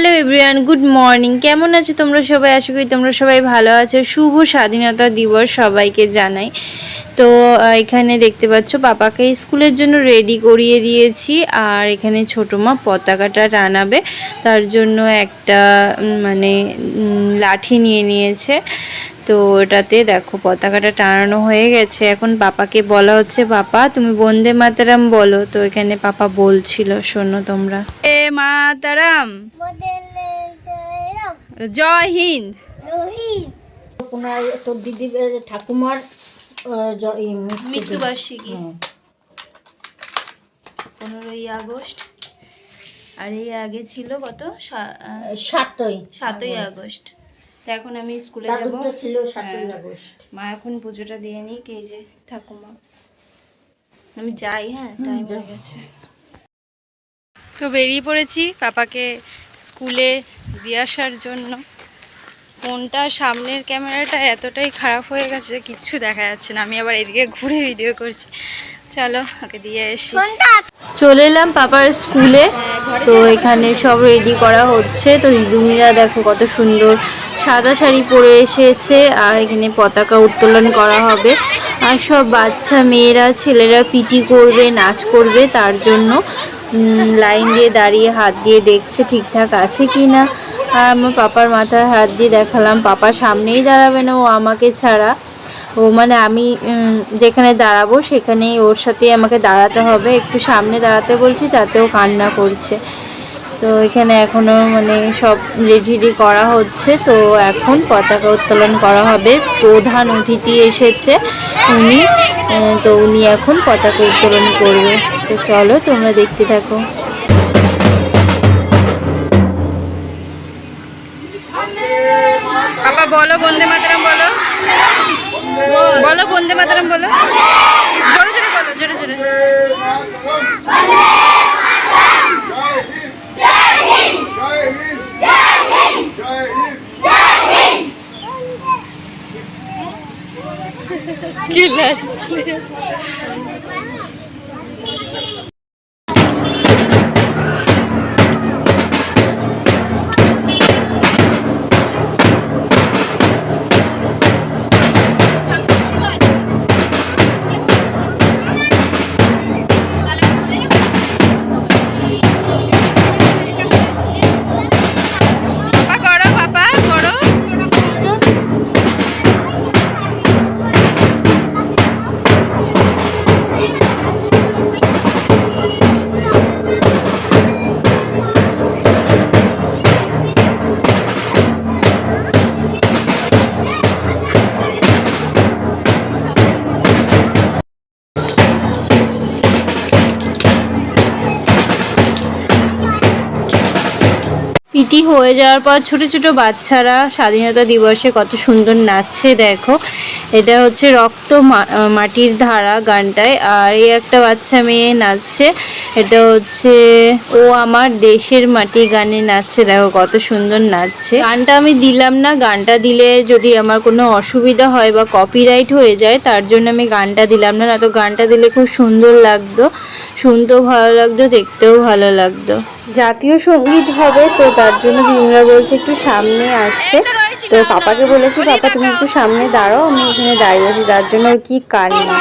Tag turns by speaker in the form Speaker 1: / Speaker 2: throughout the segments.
Speaker 1: Hello everyone good morning কেমন আছো তোমরা সবাই? আশা করি তোমরা সবাই ভালো আছো। শুভ স্বাধীনতা দিবস সবাইকে জানাই। তো এখানে দেখতে পাচ্ছ, পাপাকে স্কুলের জন্য রেডি করিয়ে দিয়েছি। আর এখানে ছোটো মা পতাকাটা টানাবে। তার জন্য একটা মানে লাঠি নিয়ে নিয়েছে। তো, ওটাতে দেখো, পতাকাটা টানানো হয়ে গেছে। এখন পাপাকে বলা হচ্ছে, পাপা, তুমি বন্দে মাতারাম বলো। তো, এখানে পাপা বলছিল, শোনো তোমরা। এ মাতারাম! জয় হিন্দ।
Speaker 2: ওনার তোর দিদি ঠাকুমার।
Speaker 1: মৃত্যুবার্ষিকী।
Speaker 2: হ্যাঁ।
Speaker 1: পনেরোই আগস্ট। আর এই আগে ছিল কত? সা-
Speaker 2: সাতই।
Speaker 1: সাতই আগস্ট। তো এখন আমি স্কুলে যাব।
Speaker 2: ছিল সাতই
Speaker 1: হ্যাঁ।
Speaker 2: আগস্ট।
Speaker 1: মা এখন পুজোটা দিয়ে নিক এই যে ঠাকুমা। আমি যাই হ্যাঁ টাইম হয়ে গেছে। তো বেরিয়ে পড়েছি পাপাকে স্কুলে দিয়ে আসার জন্য। ফোনটা সামনের ক্যামেরাটা এতটাই খারাপ হয়ে গেছে কিচ্ছু দেখা যাচ্ছে না। আমি আবার এদিকে ঘুরে ভিডিও করছি। চলো, ওকে দিয়ে এসি চলে এলাম পাপার স্কুলে। তো এখানে সব রেডি করা হচ্ছে। তো দিদিমিরা দেখো কত সুন্দর সাদা শাড়ি পরে এসেছে আর এখানে পতাকা উত্তোলন করা হবে। আর সব বাচ্চা, মেয়েরা, ছেলেরা পিটি করবে, নাচ করবে তার জন্য। লাইন দিয়ে দাঁড়িয়ে, হাত দিয়ে দেখছে ঠিকঠাক আছে কি না। আর আমার পাপার মাথায় হাত দিয়ে দেখালাম, পাপা সামনেই দাঁড়াবে না, ও আমাকে ছাড়া। ও মানে আমি যেখানে দাঁড়াবো সেখানেই ওর সাথে আমাকে দাঁড়াতে হবে। একটু সামনে দাঁড়াতে বলছি, তাতেও কান্না করছে। তো এখানে এখনও মানে সব রেডি করা হচ্ছে। তো এখন পতাকা উত্তোলন করা হবে। প্রধান অতিথি এসেছে উনি। তো উনি এখন পতাকা উত্তোলন করবে। তো চলো তোমরা দেখতে থাকো। পাপা বলো বন্দে মাতারাম বলো। বলো বন্দে মাতারাম বলো। জোরে জোরে বলো জোরে জোরে। কি পিটি হয়ে যাওয়ার পর ছোট ছোট বাচ্চারা স্বাধীনতা দিবসে কত সুন্দর নাচছে, দেখো। এটা হচ্ছে রক্ত মাটির ধারা গানটায়। আর এই একটা বাচ্চা মেয়ে নাচছে, এটা হচ্ছে ও আমার দেশের মাটি গানে নাচছে, দেখো কত সুন্দর নাচছে। গানটা আমি দিলাম না, গানটা দিলে যদি আমার কোনো অসুবিধা হয় বা কপিরাইট হয়ে যায়, তার জন্য আমি গানটা দিলাম না না তো গানটা দিলে খুব সুন্দর লাগতো। শুনতেও ভালো লাগতো, দেখতেও ভালো লাগতো। জাতীয় সংগীত হবে তো তার জন্য দিদিরা বলছে একটু সামনে আসতে। তো পাপাকে বলেছি পাপা তুমি একটু সামনে দাঁড়াও আমি এখানে দাঁড়িয়ে আছি তার জন্য ওর কি কান্না।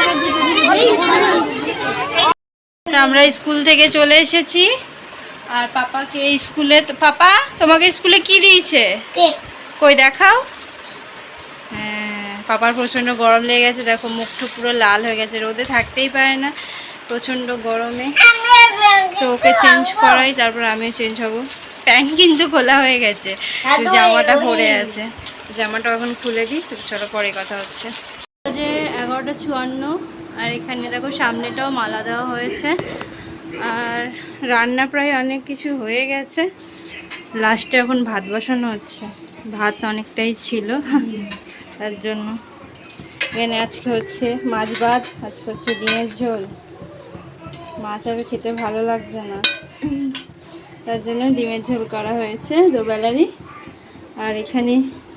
Speaker 1: তো আমরা স্কুল থেকে চলে এসেছি। আর পাপাকে স্কুলে পাপা তোমাকে স্কুলে কি দিয়েছে? কই দেখাও। হ্যাঁ পাপার প্রচণ্ড গরম লেগে গেছে দেখো মুখটা পুরো লাল হয়ে গেছে রোদে থাকতেই পারে না। প্রচণ্ড গরমে। তো ওকে চেঞ্জ করাই তারপর আমিও চেঞ্জ হব। প্যান্ট কিন্তু খোলা হয়ে গেছে। জামাটা পরে আছে। জামাটা এখন খুলে দিই তো চলো পরে কথা হচ্ছে। যে এগারোটা চুয়ান্ন আর এখানে দেখো সামনেটাও মালা দেওয়া হয়েছে। আর রান্না প্রায় অনেক কিছু হয়ে গেছে। লাস্টে এখন ভাত বসানো হচ্ছে। ভাত অনেকটাই ছিল তার জন্য। এখানে আজকে হচ্ছে মাছ ভাত আজকে হচ্ছে ডিমের ঝোল। মাছ আর খেতে ভালো লাগছে না। তার জন্য ডিমের ঝোল করা হয়েছে দুবেলারই। আর এখানে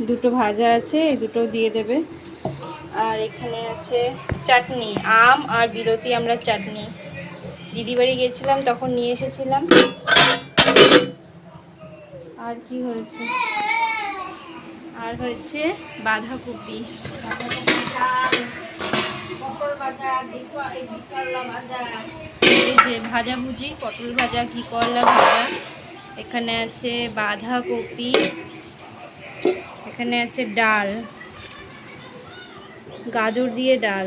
Speaker 1: দুটো ভাজা আছে, এই দুটো দিয়ে দেবে। আর এখানে আছে চাটনি, আম আর বিলতি আমরা চাটনি। দিদি বাড়ি গেছিলাম, তখন নিয়ে এসেছিলাম। আর কি হয়েছে? আর হয়েছে বাঁধাকপি।
Speaker 2: ডিপা
Speaker 1: এই যে ভাজা ভুজি, পটল ভাজা, ঘি করলা ভাজা। এখানে আছে বাঁধাকপি, এখানে আছে ডাল, গাজর দিয়ে ডাল।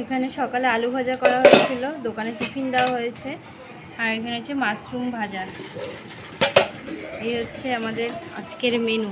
Speaker 1: এখানে সকালে আলু ভাজা করা হয়েছিল, দোকানে টিফিন দেওয়া হয়েছে। আর এখানে হচ্ছে মাশরুম ভাজা। এই হচ্ছে আমাদের আজকের মেনু